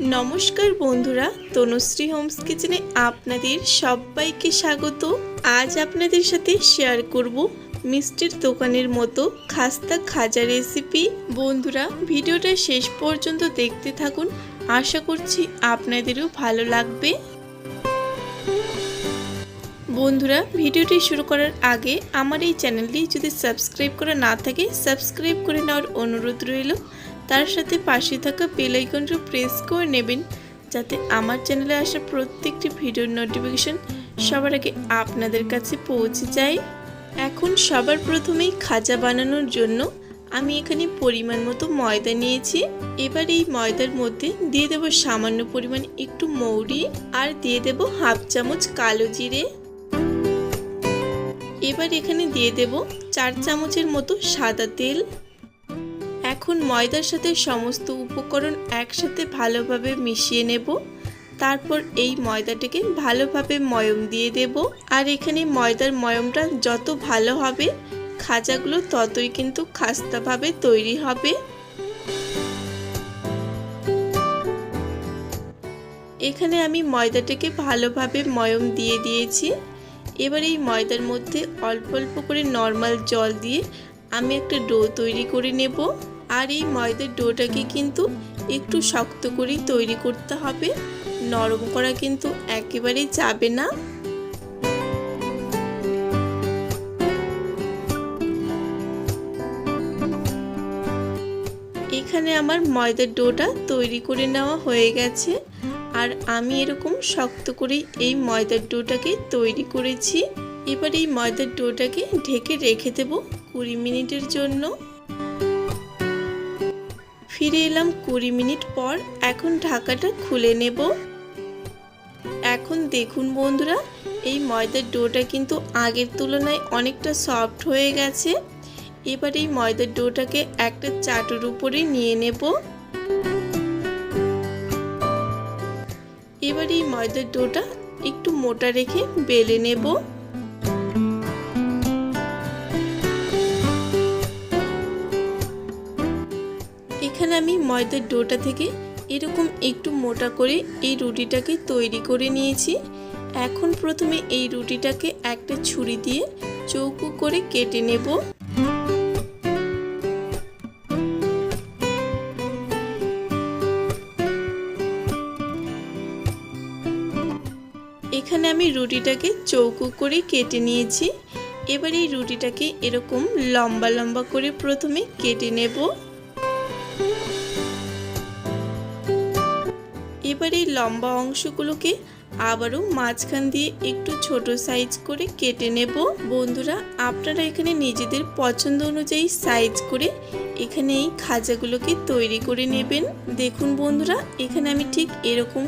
নমস্কার বন্ধুরা, তনুশ্রী হোমস কিচেনে আপনাদের সবাইকে স্বাগত। আজ আপনাদের সাথে শেয়ার করব মিষ্টির দোকানের মতো খাস্তা খাজা রেসিপি। বন্ধুরা, ভিডিওটা শেষ পর্যন্ত দেখতে থাকুন। আশা করছি আপনাদেরও ভালো লাগবে। বন্ধুরা, ভিডিওটি শুরু করার আগে আমার এই চ্যানেলটি যদি সাবস্ক্রাইব করা না থাকে, সাবস্ক্রাইব করে নেওয়ার অনুরোধ রইল। তার সাথে পাশে থাকা বেল আইকনটা প্রেস করে নেবেন, যাতে আমার চ্যানেলে আসা প্রত্যেকটি ভিডিওর নোটিফিকেশন সবার আগে আপনাদের কাছে পৌঁছে যায়। এখন সবার প্রথমেই খাজা বানানোর জন্য আমি এখানে পরিমাণ মতো ময়দা নিয়েছি। এবার এই ময়দার মধ্যে দিয়ে দেব সামান্য পরিমাণ একটু মৌরি আর দিয়ে দেব হাফ চামচ কালো জিরে। এবার এখানে দিয়ে দেব চার চামচের মতো সাদা তেল। এখন ময়দার সাথে সমস্ত উপকরণ একসাথে ভালোভাবে মিশিয়ে নেব। তারপর এই ময়দাটাকে ভালোভাবে ময়ম দিয়ে দেব। আর এখানে ময়দার ময়মটা যত ভালো হবে, খাজাগুলো ততই কিন্তু খাস্তাভাবে তৈরি হবে। এখানে আমি ময়দাটাকে ভালোভাবে ময়ম দিয়ে দিয়েছি। এবার এই ময়দার মধ্যে অল্প অল্প করে নর্মাল জল দিয়ে আমি একটা ডো তৈরি করে নেব। আর এই ময়দার ডোটাকে কিন্তু একটু শক্ত করেই তৈরি করতে হবে। নরম করা কিন্তু একেবারেই যাবে না। এখানে আমার ময়দার ডোটা তৈরি করে নেওয়া হয়ে গেছে। আর আমি এরকম শক্ত করেই এই ময়দার ডোটাকে তৈরি করেছি। এবার এই ময়দার ডোটাকে ঢেকে রেখে দেব কুড়ি মিনিটের জন্য। ফিরে এলাম কুড়ি মিনিট পর। এখন ঢাকাটা খুলে নেব। এখন দেখুন বন্ধুরা, এই ময়দার ডোটা কিন্তু আগের তুলনায় অনেকটা সফট হয়ে গেছে। এবার এই ময়দার ডোটাকে একটা চাটুর উপরে নিয়ে নেব। এবার এই ময়দার ডোটা একটু মোটা রেখে বেলে নেব। আমি ময়দার ডোটা থেকে এরকম একটু মোটা করে এই রুটিটাকে তৈরি করে নিয়েছি। এখন প্রথমে এই রুটিটাকে একটা ছুরি দিয়ে চৌকো করে কেটে নেব। এখানে আমি রুটিটাকে চৌকো করে কেটে নিয়েছি। এবার এই রুটিটাকে এরকম লম্বা লম্বা করে প্রথমে কেটে নেব। এবার এই লম্বা অংশগুলোকে আবারও মাঝখান দিয়ে একটু ছোট সাইজ করে কেটে নেব। বন্ধুরা, আপনারা এখানে নিজেদের পছন্দ অনুযায়ী সাইজ করে এখানে এই খাজাগুলোকে তৈরি করে নেবেন। দেখুন বন্ধুরা, এখানে আমি ঠিক এরকম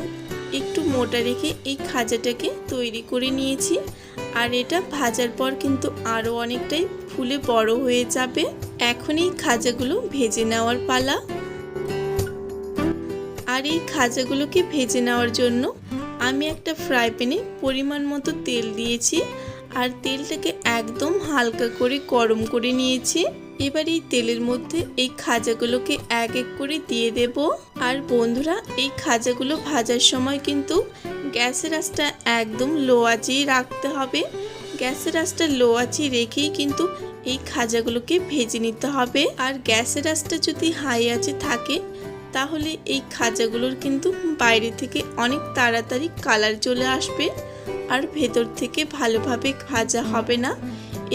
একটু মোটা রেখে এই খাজাটাকে তৈরি করে নিয়েছি। আর এটা ভাজার পর কিন্তু আরও অনেকটাই ফুলে বড় হয়ে যাবে। এখন এই খাজাগুলো ভেজে নেওয়ার পালা। আর এই খাজাগুলোকে ভেজে নেওয়ার জন্য আমি একটা ফ্রাই প্যানে পরিমাণ মতো তেল দিয়েছি আর তেলটাকে একদম হালকা করে গরম করে নিয়েছি। এবার এই তেলের মধ্যে এই খাজাগুলোকে এক এক করে দিয়ে দেব। আর বন্ধুরা, এই খাজাগুলো ভাজার সময় কিন্তু গ্যাসের আঁচটা একদম লো আঁচেই রাখতে হবে। গ্যাসের আঁচটা লো আছে রেখেই কিন্তু এই খাজাগুলোকে ভেজে নিতে হবে। আর গ্যাসের আঁচটা যদি হাই আছে থাকে, তাহলে এই খাজাগুলোর কিন্তু বাইরে থেকে অনেক তাড়াতাড়ি কালার চলে আসবে আর ভেতর থেকে ভালোভাবে ভাজা হবে না।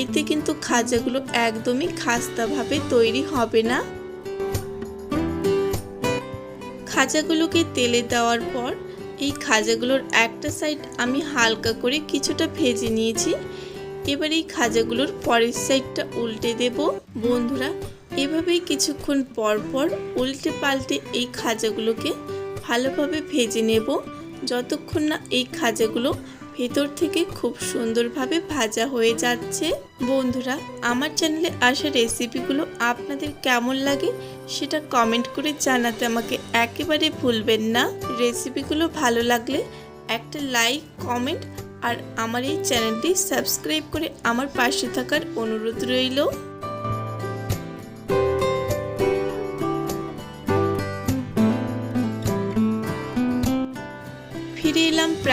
এতে কিন্তু খাজাগুলো একদমই খাস্তাভাবে তৈরি হবে না। খাজাগুলোকে তেলে দেওয়ার পর এই খাজাগুলোর একটা সাইড আমি হালকা করে কিছুটা ভেজে নিয়েছি। এবার এই খাজাগুলোর পরের সাইডটা উল্টে দেব। বন্ধুরা, এভাবেই কিছুক্ষণ পর পর উল্টে পাল্টে এই খাজাগুলোকে ভালোভাবে ভেজে নেব। যতক্ষণ না এই খাজাগুলো ভেতর থেকে খুব সুন্দরভাবে ভাজা হয়ে যাচ্ছে। বন্ধুরা, আমার চ্যানেলে আসা রেসিপিগুলো আপনাদের কেমন লাগে সেটা কমেন্ট করে জানাতে আমাকে একেবারে ভুলবেন না। রেসিপিগুলো ভালো লাগলে একটা লাইক কমেন্ট আর আমার এই চ্যানেলটি সাবস্ক্রাইব করে আমার পাশে থাকার অনুরোধ রইল।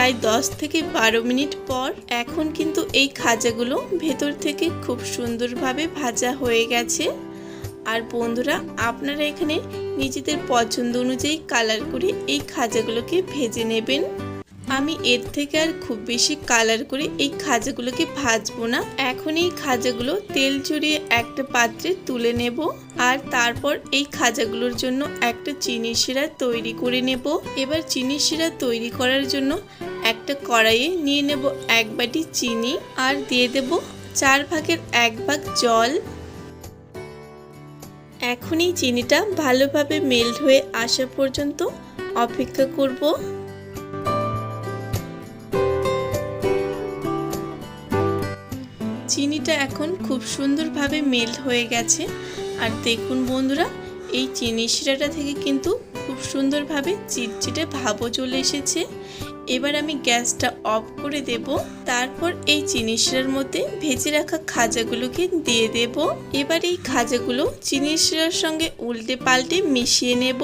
প্রায় দশ থেকে বারো মিনিট পর এখন কিন্তু এই খাজাগুলো ভেতর থেকে খুব সুন্দরভাবে ভাজা হয়ে গেছে। আর বন্ধুরা, আপনারা এখানে নিজেদের পছন্দ অনুযায়ী কালার করে এই খাজাগুলোকে ভেজে নেবেন। আমি এর থেকে আর খুব বেশি কালার করে এই খাজাগুলোকে ভাজবো না। এখন এই খাজাগুলো তেল চড়িয়ে একটা পাত্রে তুলে নেব আর তারপর এই খাজাগুলোর জন্য একটা চিনি শিরা তৈরি করে নেব। এবার চিনি শিরা তৈরি করার জন্য একটা কড়াইয়ে নিয়ে নেব এক বাটি চিনি আর দিয়ে দেব চার ভাগের এক ভাগ জল। এখন এই চিনিটা ভালোভাবে মেল্ট হয়ে আসা পর্যন্ত অপেক্ষা করব। চিনিটা এখন খুব সুন্দরভাবে মেল্ট হয়ে গেছে। আর দেখুন বন্ধুরা, এই চিনি শিরাটা থেকে কিন্তু খুব সুন্দরভাবে চিটচিটে ভাবও চলে এসেছে। এবার আমি গ্যাসটা অফ করে দেব, তারপর এই চিনি শিরার মধ্যে ভেজে রাখা খাজাগুলোকে দিয়ে দেব। এবার এই খাজাগুলো চিনি শিরার সঙ্গে উল্টে পাল্টে মিশিয়ে নেব।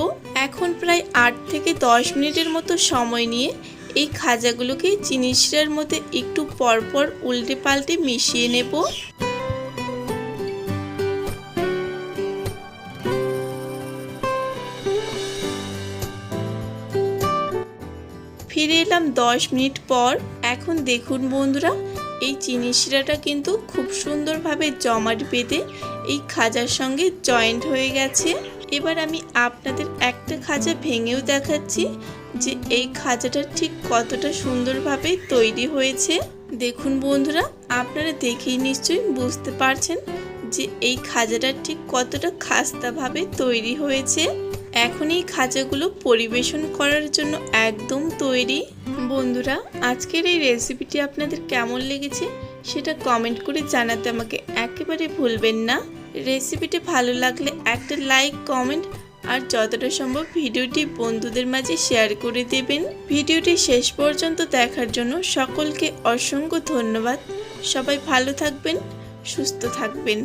এখন প্রায় আট থেকে দশ মিনিটের মতো সময় নিয়ে এই খাজাগুলোকে চিনি শিরার মধ্যে একটু পরপর উল্টে পাল্টে মিশিয়ে নেব। ফিরে এলাম দশ মিনিট পর। এখন দেখুন বন্ধুরা, এই চিনি শিরাটা কিন্তু খুব সুন্দরভাবে জমাট বেঁধে এই খাজার সঙ্গে জয়েন্ট হয়ে গেছে। এবার আমি আপনাদের একটা খাজা ভেঙেও দেখাচ্ছি। যে এই খাজাটা ঠিক কতটা সুন্দরভাবে তৈরি হয়েছে। দেখুন বন্ধুরা, আপনারা দেখেই নিশ্চয়ই বুঝতে পারছেন যে এই খাজাটা ঠিক কতটা খাস্তাভাবে তৈরি হয়েছে। এখন এই খাজাগুলো পরিবেশন করার জন্য একদম তৈরি। বন্ধুরা, আজকের এই রেসিপিটি আপনাদের কেমন লেগেছে সেটা কমেন্ট করে জানাতে আমাকে একেবারে ভুলবেন না। রেসিপিটি ভালো লাগলে একটা লাইক, কমেন্ট আর যতটা সম্ভব ভিডিওটি বন্ধুদের মাঝে শেয়ার করে দেবেন। ভিডিওটি শেষ পর্যন্ত দেখার জন্য সকলকে অসংখ্য ধন্যবাদ। সবাই ভালো থাকবেন, সুস্থ থাকবেন।